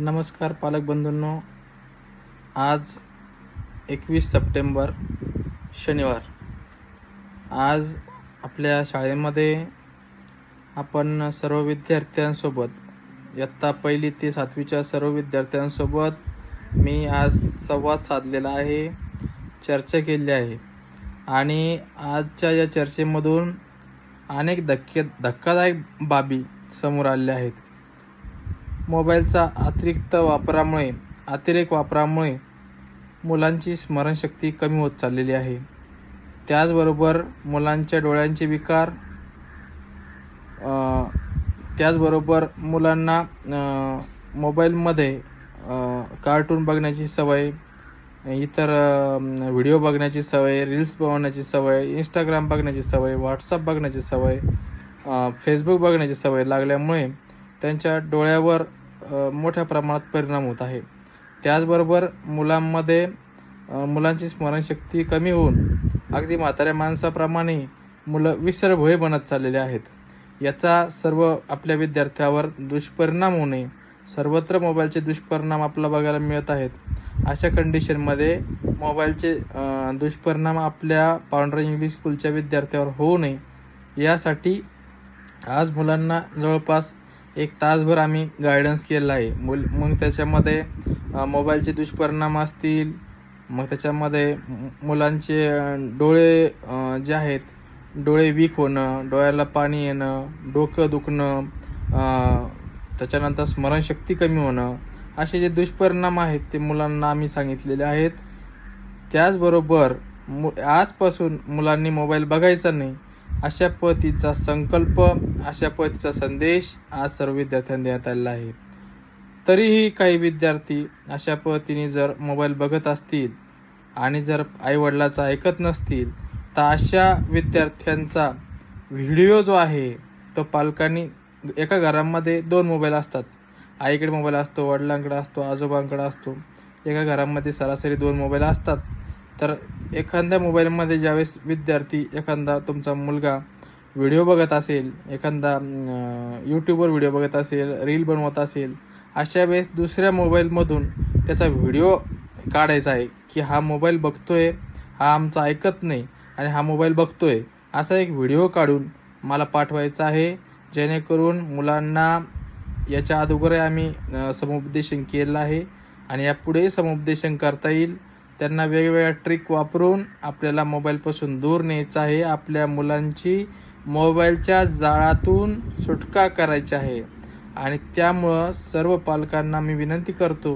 नमस्कार पालक बंधूंनो. आज एकवीस सप्टेंबर शनिवार. आज आपल्या शाळेमध्ये आपण सर्व विद्यार्थ्यांसोबत इयत्ता पहिली ते सातवीच्या सर्व विद्यार्थ्यांसोबत मी आज संवाद साधलेला आहे चर्चा केली आहे. आणि आजच्या या चर्चेमधून अनेक धक्के धक्कादायक बाबी समोर आलेल्या आहेत. मोबाईलचा अतिरिक्त वापरामुळे अतिरेक वापरामुळे मुलांची स्मरणशक्ती कमी होत चाललेली आहे. त्याचबरोबर मुलांच्या डोळ्यांचे विकार त्याचबरोबर मुलांना मोबाईलमध्ये कार्टून बघण्याची सवय इतर व्हिडिओ बघण्याची सवय रील्स बनवण्याची सवय इंस्टाग्राम बघण्याची सवय व्हॉट्सअप बघण्याची सवय फेसबुक बघण्याची सवय लागल्यामुळे त्यांच्या डोळ्यावर मोठ्या प्रमाणात परिणाम होत आहे. त्याचबरोबर मुलांमध्ये मुलांची स्मरणशक्ती कमी होऊन अगदी म्हाताऱ्या माणसाप्रमाणे मुलं विसरभोळे बनत चाललेले आहेत. याचा सर्व आपल्या विद्यार्थ्यावर दुष्परिणाम होऊ नये सर्वत्र मोबाईलचे दुष्परिणाम आपल्याला बघायला मिळत आहेत. अशा कंडिशनमध्ये मोबाईलचे दुष्परिणाम आपल्या पांढरा इंग्लिश स्कूलच्या विद्यार्थ्यावर होऊ नये. यासाठी आज मुलांना जवळपास एक तासभर आम्ही गायडन्स केलं आहे. मुल मग त्याच्यामध्ये मोबाईलचे दुष्परिणाम असतील मग त्याच्यामध्ये मुलांचे डोळे जे आहेत डोळे वीक होणं डोळ्याला पाणी येणं डोकं दुखणं त्याच्यानंतर स्मरणशक्ती कमी होणं असे जे दुष्परिणाम आहेत ते मुलांना आम्ही सांगितलेले आहेत. त्याचबरोबर मु आजपासून मुलांनी मोबाईल बघायचा नाही. अशा पतीचा संकल्प अशा पतीचा संदेश आज सर्व विद्यार्थ्यांना देण्यात आलेला आहे. तरीही काही विद्यार्थी अशा पद्धतीने जर मोबाईल बघत असतील आणि जर आईवडिलाचं ऐकत नसतील तर अशा विद्यार्थ्यांचा व्हिडिओ जो आहे तो पालकांनी एका घरामध्ये दोन मोबाईल असतात. आईकडे मोबाईल असतो वडिलांकडे असतो आजोबांकडे असतो. एका घरामध्ये सरासरी दोन मोबाईल असतात. तर एखाद्या मोबाईलमध्ये ज्यावेळेस विद्यार्थी एखादा तुमचा मुलगा व्हिडिओ बघत असेल एखादा यूट्यूबवर व्हिडिओ बघत असेल रील बनवत असेल अशा वेळेस दुसऱ्या मोबाईलमधून त्याचा व्हिडिओ काढायचा आहे की हा मोबाईल बघतोय हा आमचा ऐकत नाही आणि हा मोबाईल बघतोय असा एक व्हिडिओ काढून मला पाठवायचा आहे. जेणेकरून मुलांना याच्या अगोदर आम्ही समुपदेशन केलं आहे आणि यापुढे समुपदेशन करता येईल. त्यांना वेगवेगळ्या ट्रिक वापरून आपल्याला मोबाईलपासून दूर न्यायचं आहे. आपल्या मुलांची मोबाईलच्या जाळातून सुटका करायची आहे. आणि त्यामुळं सर्व पालकांना मी विनंती करतो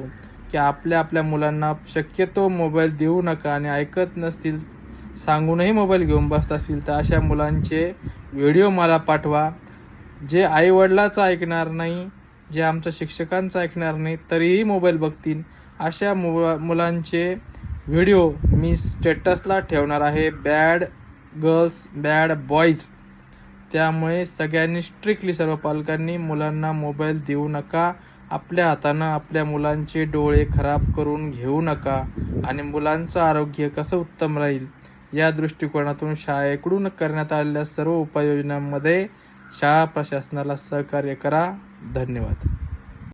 की आपल्या आपल्या मुलांना शक्यतो मोबाईल देऊ नका आणि ऐकत नसतील सांगूनही मोबाईल घेऊन बसत असतील तर अशा मुलांचे व्हिडिओ मला पाठवा. जे आईवडिलाचं ऐकणार नाही जे आमच्या शिक्षकांचं ऐकणार नाही तरीही मोबाईल बघतील. अशा मु मुलांचे व्हिडिओ मी स्टेटसला ठेवणार आहे बॅड गर्ल्स बॅड बॉईज त्यामुळे सगळ्यांनी स्ट्रिक्टली सर्व पालकांनी मुलांना मोबाईल देऊ नका. आपल्या हातानं आपल्या मुलांचे डोळे खराब करून घेऊ नका. आणि मुलांचं आरोग्य कसं उत्तम राहील या दृष्टिकोनातून शाळेकडून करण्यात आलेल्या सर्व उपाययोजनांमध्ये शाळा प्रशासनाला सहकार्य करा. धन्यवाद.